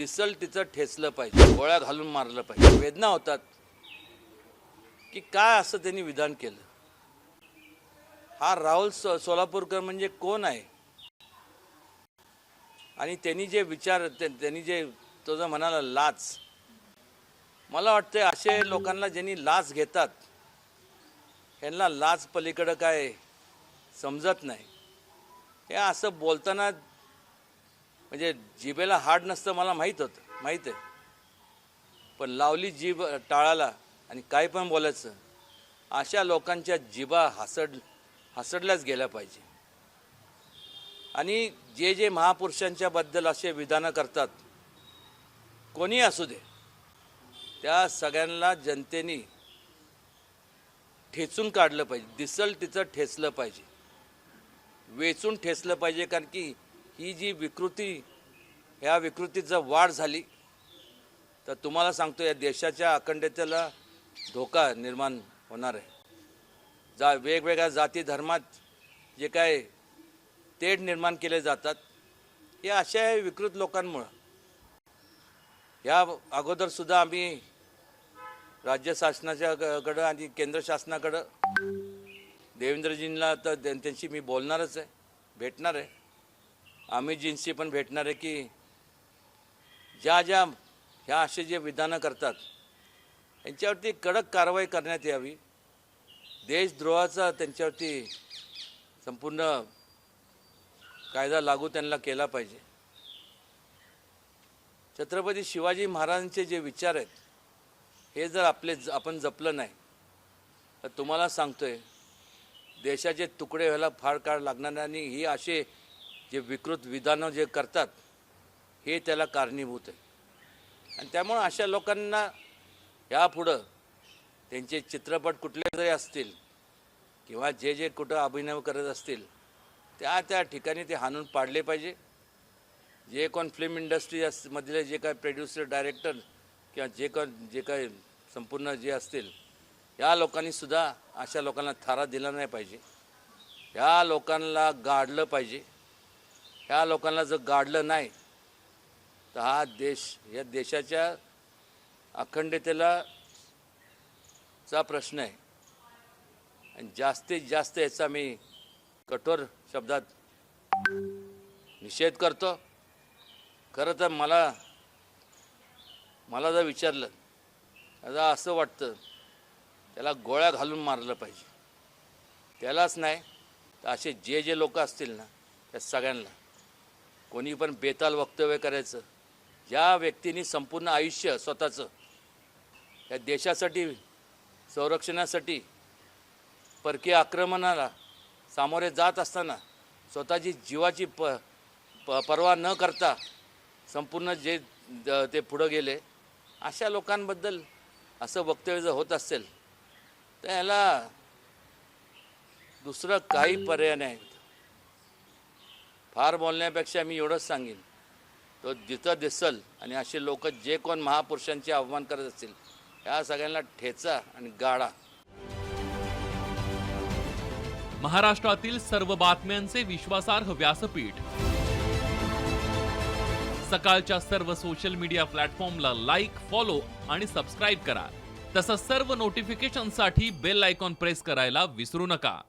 दिसल तिचं ठेचलं पाहिजे गोळ्या घालून मारलं पाहिजे. वेदना होतात की काय असं त्यांनी विधान केलं? हा राहुल सो सोलापूरकर म्हणजे कोण आहे? आणि त्यांनी जे विचार त्यांनी जे तो जो म्हणाला लाच. मला वाटतं असे लोकांना ज्यांनी लाच घेतात ह्यांना लाच पलीकडं काय समजत नाही. हे असं बोलताना म्हणजे जिभेला हाड नसतं मला माहीत होतं माहीत आहे. पण लावली जीभ टाळाला आणि काय पण बोलायचं अशा लोकांच्या जिभा हसड हसडल्याच गेल्या पाहिजे. आणि जे जे महापुरुषांच्याबद्दल असे विधानं करतात कोणी असू दे त्या सगळ्यांना जनतेने ठेचून काढलं पाहिजे दिसल तिचं ठेचलं पाहिजे. वेचून ठेचलं पाहिजे कारण की ही जी विकृती ह्या विकृतीचं वाढ झाली तर तुम्हाला सांगतो या देशाच्या अखंडतेला धोका निर्माण होणार आहे. जा वेगवेगळ्या जाती धर्मात जे काय तेढ निर्माण केले जातात हे अशा विकृत लोकांमुळं. या अगोदरसुद्धा आम्ही राज्य शासनाच्या कडं आणि केंद्र शासनाकडं देवेंद्रजींना तर त्यांच्याशी मी बोलणारच आहे भेटणार आहे. अमितजींशी पण भेटणार आहे की ज्या ज्या ह्या असे जे विधानं करतात यांच्यावरती कडक कारवाई करण्यात यावी. देशद्रोहाचा त्यांच्यावरती संपूर्ण कायदा लागू त्यांना केला पाहिजे. छत्रपती शिवाजी महाराजांचे जे विचार आहेत हे जर आपले ज- आपण जपलं नाही तर तुम्हाला सांगतोय देशाचे तुकडे व्हायला फार काळ लागणार नाही आणि ही असे जे विकृत विधानं जे करतात हे त्याला कारणीभूत आहे. आणि त्यामुळं अशा लोकांना यापुढं त्यांचे चित्रपट कुठले जरी असतील किंवा जे जे कुठं अभिनय करत असतील त्या त्या ठिकाणी ते हाणून पाडले पाहिजे. जे कोण फिल्म इंडस्ट्री मधले जे काय प्रोड्युसर डायरेक्टर किंवा जे कोण जे काय संपूर्ण जे असतील या लोकांनी सुद्धा अशा लोकांना थारा दिला नाही पाहिजे. या लोकांना गाडलं पाहिजे. ह्या लोकांना जर गाडलं नाही तर हा देश या देशाच्या अखंडतेला चा प्रश्न आहे. आणि जास्तीत जास्त याचा मी कठोर शब्दात निषेध करतो. खरं तर मला मला जर विचारलं आता असं वाटतं त्याला गोळ्या घालून मारलं पाहिजे. त्यालाच नाही तर असे जे जे लोक असतील ना त्या सगळ्यांना. कोणी पण बेताल वक्तव्य करायचं ज्या व्यक्तीने संपूर्ण आयुष्य स्वतःचं या देशासाठी संरक्षणासाठी परकीय आक्रमणाला सामोरे जात असताना स्वतःची जीवाची प प पर्वा न करता संपूर्ण जे ते पुढं गेले अशा लोकांबद्दल असं वक्तव्य जर होत असेल तर याला दुसरं काही पर्याय नाही. फार बोलण्यापेक्षा मी एवढंच सांगेन. तो जिथं दिसल आणि असे लोक जे कोण महापुरुषांचे अवमान करत असतील या सगळ्यांना ठेचा आणि गाडा. महाराष्ट्रातील सर्व बातम्यांचे विश्वासार्ह व्यासपीठ. सकाळच्या सर्व सोशल मीडिया प्लॅटफॉर्मला लाईक फॉलो आणि सबस्क्राईब करा. तसंच सर्व नोटिफिकेशनसाठी बेल आयकॉन प्रेस करायला विसरू नका.